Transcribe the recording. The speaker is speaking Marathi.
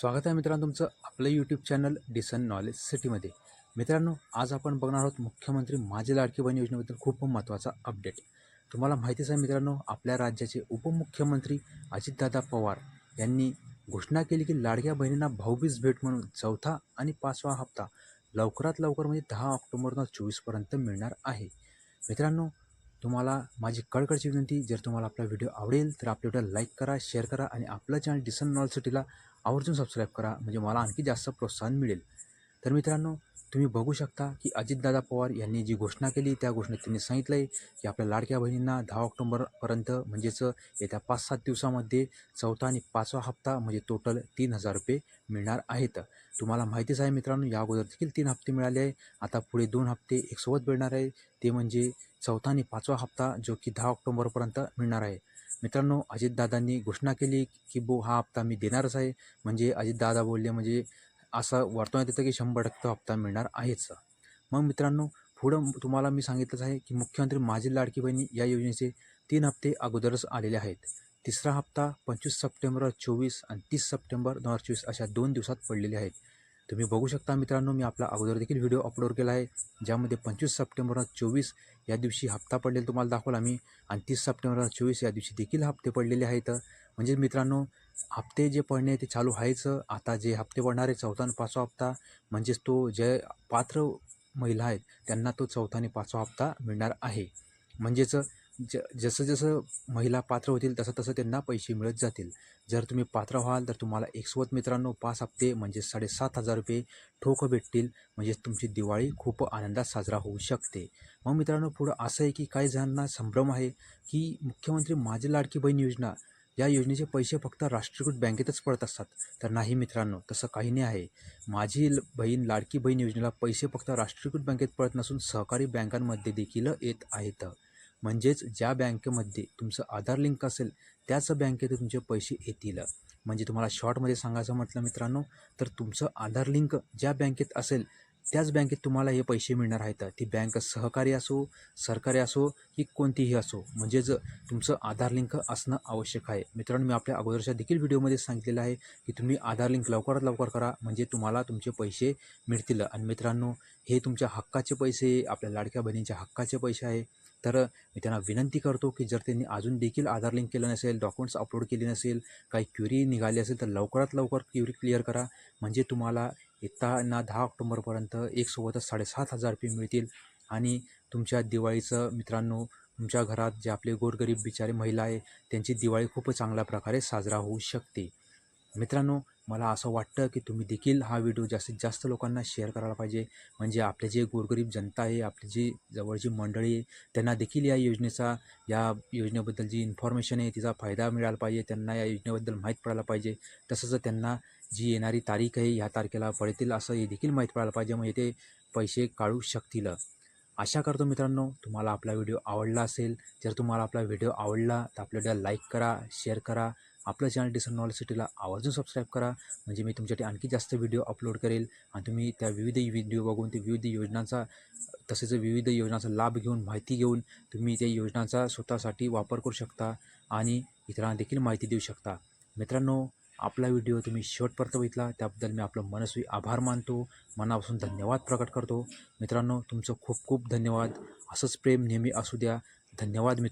स्वागत आहे मित्रांनो तुमचं आपलं यूट्यूब चॅनल डिसन नॉलेज सिटीमध्ये मित्रांनो आज आपण बघणार आहोत मुख्यमंत्री माझी लाडकी बहीण योजनेबद्दल खूप महत्त्वाचा अपडेट तुम्हाला माहितीच आहे मित्रांनो आपल्या राज्याचे उपमुख्यमंत्री अजितदादा पवार यांनी घोषणा केली की लाडक्या बहिणींना भाऊबीज भेट म्हणून चौथा आणि पाचवा हप्ता लवकरात लवकर म्हणजे दहा ऑक्टोबर दोन चोवीसपर्यंत मिळणार आहे. मित्रांनो तुम्हाला माझी कळकळची विनंती जर तुम्हाला आपला व्हिडिओ आवडेल तर आपल्या व्हिडिओ लाईक करा शेअर करा आणि आपलं चॅनल डिसन नॉलेज सिटीला आवर्जून सबस्क्राईब करा. म्हणजे मला आणखी जास्त प्रोत्साहन मिळेल. तर मित्रांनो तुम्ही बघू शकता की अजितदादा पवार यांनी जी घोषणा केली त्या घोषणेत त्यांनी सांगितलं आहे की आपल्या लाडक्या बहिणींना दहा ऑक्टोंबरपर्यंत म्हणजेच येत्या पाच सात दिवसामध्ये चौथा आणि पाचवा हप्ता म्हणजे टोटल तीन हजार रुपये मिळणार आहेत. तुम्हाला माहितीच आहे मित्रांनो या अगोदर देखील तीन हप्ते मिळाले आहे आता पुढे दोन हप्ते एकसोबत मिळणार आहे ते म्हणजे चौथा आणि पाचवा हप्ता जो की दहा ऑक्टोबरपर्यंत मिळणार आहे. मित्रांनो अजितदादांनी घोषणा केली की बो हा हप्ता मी देणारच आहे. म्हणजे अजितदादा बोलले म्हणजे असं वर्तवण्यात येतं की शंभर टक्के हप्ता मिळणार आहेच. मग मित्रांनो पुढं तुम्हाला मी सांगितलंच आहे की मुख्यमंत्री माझी लाडकी बहिणी या योजनेचे तीन हप्ते अगोदरच आलेले आहेत. तिसरा हप्ता पंचवीस सप्टेंबर चोवीस आणि तीस सप्टेंबर दोन हजार चोवीस अशा दोन दिवसात पडलेले आहेत. तुम्ही बघू शकता मित्रांनो मी आपला अगोदर देखील व्हिडिओ अपलोड केला आहे ज्यामध्ये पंचवीस सप्टेंबर चोवीस या दिवशी हप्ता पडलेला तुम्हाला दाखवला मी. आणि तीस सप्टेंबर चोवीस या दिवशी देखील हप्ते पडलेले आहेत. म्हणजे मित्रांनो हप्ते जे पडणे ते चालू आहेच. आता जे हप्ते पडणारे चौथा आणि पाचवा हप्ता म्हणजेच तो जे पात्र महिला आहेत त्यांना तो चौथा आणि पाचवा हप्ता मिळणार आहे. म्हणजेच ज जसं जसं महिला पात्र होतील तसं तसं त्यांना पैसे मिळत जातील. जर तुम्ही पात्र व्हाल तर तुम्हाला एकसोबत मित्रांनो पाच हप्ते म्हणजे साडेसात हजार रुपये ठोक भेटतील. म्हणजेच तुमची दिवाळी खूप आनंदात साजरा होऊ शकते. मग मित्रांनो पुढं असं आहे की काही जणांना संभ्रम आहे की मुख्यमंत्री माझी लाडकी बहीण योजना या योजनेचे पैसे फक्त राष्ट्रीयकृत बँकेतच पडत असतात. तर नाही मित्रांनो तसं काही नाही आहे. माझी बहीण लाडकी बहीण योजनेला पैसे फक्त राष्ट्रीयकृत बँकेत पडत नसून सहकारी बँकांमध्ये देखील येत आहेत. म्हणजेच ज्या बँकेमध्ये तुमचं आधार लिंक असेल त्याच बँकेत तुमचे पैसे येतील. म्हणजे तुम्हाला शॉर्टमध्ये सांगायचं म्हटलं मित्रांनो तर तुमचं आधार लिंक ज्या बँकेत असेल त्याच बँकेत तुम्हाला हे पैसे मिळणार आहेत. ती बँक सहकारी असो सरकारी असो की कोणतीही असो म्हणजेच तुमचं आधार लिंक असणं आवश्यक आहे. मित्रांनो मी आपल्या अगोदरच्या देखील व्हिडिओमध्ये सांगितलेलं आहे की तुम्ही आधार लिंक लवकरात लवकर करा म्हणजे तुम्हाला तुमचे पैसे मिळतील. आणि मित्रांनो हे तुमच्या हक्काचे पैसे आपल्या लाडक्या बहिणींच्या हक्काचे पैसे आहे. तर मी त्यांना विनंती करतो की जर त्यांनी अजून देखील आधार लिंक केलं नसेल डॉक्युमेंट्स अपलोड केले नसेल काही क्युरी निघाली असेल तर लवकरात लवकर क्युरी क्लिअर करा. म्हणजे तुम्हाला येताना दहा ऑक्टोबरपर्यंत एकसोबतच साडेसात हजार रुपये मिळतील. आणि तुमच्या दिवाळीचं मित्रांनो तुमच्या घरात जे आपले गोरगरीब बिचारे महिला आहे त्यांची दिवाळी खूप चांगल्या प्रकारे साजरा होऊ शकते. मित्रांनो मला असं वाटतं की तुम्ही देखील हा व्हिडिओ जास्तीत जास्त लोकांना शेअर करायला पाहिजे. म्हणजे आपले जे गोरगरीब जनता आहे आपली जी जवळची मंडळी आहे त्यांना देखील या योजनेचा या योजनेबद्दल जी इन्फॉर्मेशन आहे तिचा फायदा मिळाला पाहिजे. त्यांना या योजनेबद्दल माहीत पडायला पाहिजे. तसंच त्यांना जी येणारी तारीख आहे ह्या तारखेला पडतील असं हे देखील माहीत पडायला पाहिजे. म्हणजे ते पैसे काढू शकतील. आशा करतो मित्रांनो तुम्हाला आपला व्हिडिओ आवडला असेल. जर तुम्हाला आपला व्हिडिओ आवडला तर आपल्या लाईक करा शेअर करा. आपलं चॅनल डिसन नॉलेज सिटीला आवर्जून सबस्क्राईब करा. म्हणजे मी तुमच्यासाठी आणखी जास्त व्हिडिओ अपलोड करेल. आणि तुम्ही त्या विविध व्हिडिओ बघून ते विविध योजनांचा तसेच विविध योजनांचा लाभ घेऊन माहिती घेऊन तुम्ही त्या योजनांचा स्वतःसाठी वापर करू शकता आणि इतरांना देखील माहिती देऊ शकता. मित्रांनो आपला व्हिडिओ तुम्ही शेवटपर्यंत बघितला. त्याबद्दल मी आपलं मनस्वी आभार मानतो. मनापासून धन्यवाद प्रकट करतो. मित्रांनो तुमचं खूप खूप धन्यवाद. असंच प्रेम नेहमी असू द्या. धन्यवाद मित्र